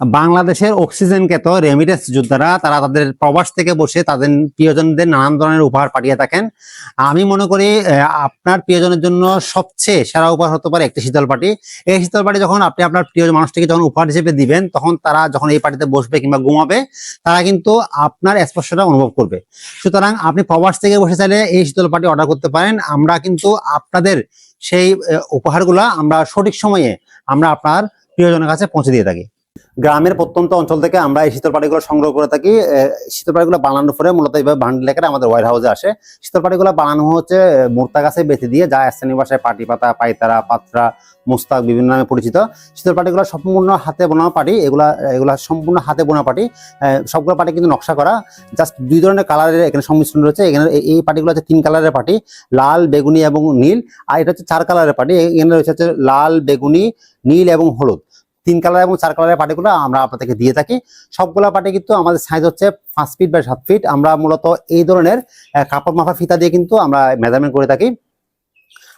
বাংলাদেশের অক্সিজেনকে তো রেমিটেন্স যোদ্ধারা, তারা তাদের প্রবাস থেকে বসে তাদের প্রিয়জনদের নানান ধরনের উপহার পাঠিয়ে থাকেন। আমি মনে করি আপনার প্রিয়জনের জন্য সবচেয়ে সেরা উপহার হতে পারে একটি শীতল পাটি। এই শীতল পাটি যখন আপনি আপনার প্রিয় মানুষটিকে যখন উপহার হিসেবে দিবেন, তখন তারা যখন এই পাটিতে বসবে কিংবা ঘুমাবে, তারা কিন্তু আপনার স্পর্শটা অনুভব করবে। সুতরাং আপনি প্রবাস থেকে বসে চাইলে এই শীতল পাটি অর্ডার করতে পারেন। আমরা কিন্তু আপনাদের সেই উপহারগুলা আমরা সঠিক সময়ে আমরা আপনার প্রিয়জনের কাছে পৌঁছে দিয়ে থাকি। গ্রামের প্রত্যন্ত অঞ্চল থেকে আমরা এই শীতল পাটিগুলো সংগ্রহ করে থাকি আহ, শীতল পাটিগুলো বানানোর পরে মূলত এইভাবে বান্ডেল আকারে আমাদের ওয়ার হাউসে আসে। শীতল পাটিগুলো বানানো হচ্ছে মোর্তা গাছে বেঁধে দিয়ে যা স্থানীয় ভাষায় পাটি পাতা পাইতারা পাত্রা মুস্তাক বিভিন্ন নামে পরিচিত। শীতল পাটিগুলো সম্পূর্ণ হাতে বোনা পাটি এগুলা এগুলা সম্পূর্ণ হাতে বোনা পাটি সবগুলো পাটি কিন্তু নকশা করা। জাস্ট দুই ধরনের কালারের এখানে সংমিশ্রণ রয়েছে এখানে এই পাটিগুলো হচ্ছে তিন কালারের পাটি লাল বেগুনি এবং নীল আর এটা হচ্ছে চার কালারের পাটি এখানে রয়েছে হচ্ছে লাল বেগুনি নীল এবং হলুদ। তিন কালার এবং চার কালারের পাটিগুলো আমরা আপনাদেরকে দিয়ে থাকি। সবগুলা পাটি কিন্তু আমাদের সাইজ হচ্ছে পাঁচ ফিট বা সাত ফিট আমরা মূলত এই ধরনের কাপড় মাফা ফিতা দিয়ে কিন্তু আমরা মেজারমেন্ট করে থাকি।